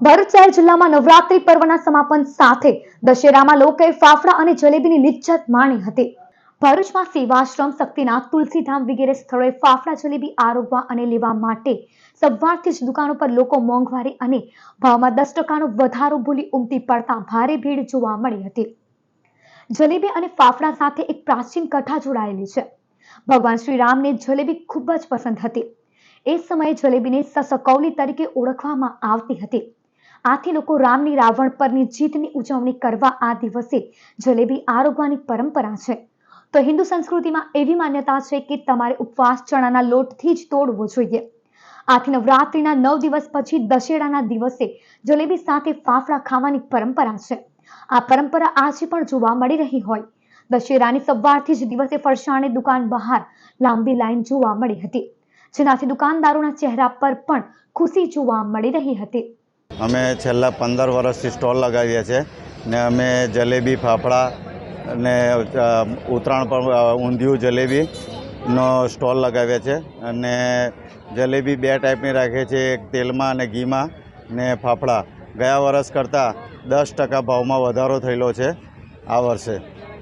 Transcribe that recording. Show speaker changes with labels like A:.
A: ભરૂચ શહેર જિલ્લામાં નવરાત્રી પર્વના સમાપન સાથે દશેરામાં લોકોએ ફાફડા અને જલેબીની લિજ્જત માણી હતી. ભરૂચમાં સેવાશ્રમ શક્તિનાથ તુલસીધામ વગેરે સ્થળોએ ફાફડા, જલેબી આરોગવા અને લેવા માટે સવારથી જ દુકાનો પર લોકો મોંઘવારી અને ભાવમાં દસ ટકાનો વધારો ભૂલી ઉમટી પડતા ભારે ભીડ જોવા મળી હતી. જલેબી અને ફાફડા સાથે એક પ્રાચીન કથા જોડાયેલી છે. ભગવાન શ્રી રામને જલેબી ખૂબ જ પસંદ હતી. એ સમયે જલેબીને સસકૌલી તરીકે ઓળખવામાં આવતી હતી. આથી લોકો રામની રાવણ પરની જીતની ઉજવણી કરવા આ દિવસે જલેબી આરોગવાની પરંપરા છે. તો હિન્દુ સંસ્કૃતિમાં એવી માન્યતા છે કે તમારે ઉપવાસ ચણાના લોટથી જ તોડવો જોઈએ. આથી નવરાત્રિના નવ દિવસ પછી દશેરાના દિવસે જલેબી સાથે ફાફડા ખાવાની પરંપરા છે. આ પરંપરા આજે પણ જોવા મળી રહી હોય. દશેરાની સવારથી જ દિવસે ફરસાણની દુકાન બહાર લાંબી લાઈન જોવા મળી હતી. જેનાથી દુકાનદારોના ચહેરા પર પણ ખુશી જોવા મળી રહી હતી.
B: અમે છેલ્લા પંદર વર્ષથી સ્ટોલ લગાવીએ છીએ ને અમે જલેબી, ફાફડા અને ઉત્તરાયણ પર ઊંધિયું, જલેબીનો સ્ટોલ લગાવીએ છીએ અને જલેબી બે ટાઈપની રાખીએ છીએ, એક તેલમાં અને ઘીમાં ને ફાફડા. ગયા વર્ષ કરતાં દસ ટકા ભાવમાં વધારો થયેલો છે આ વર્ષે.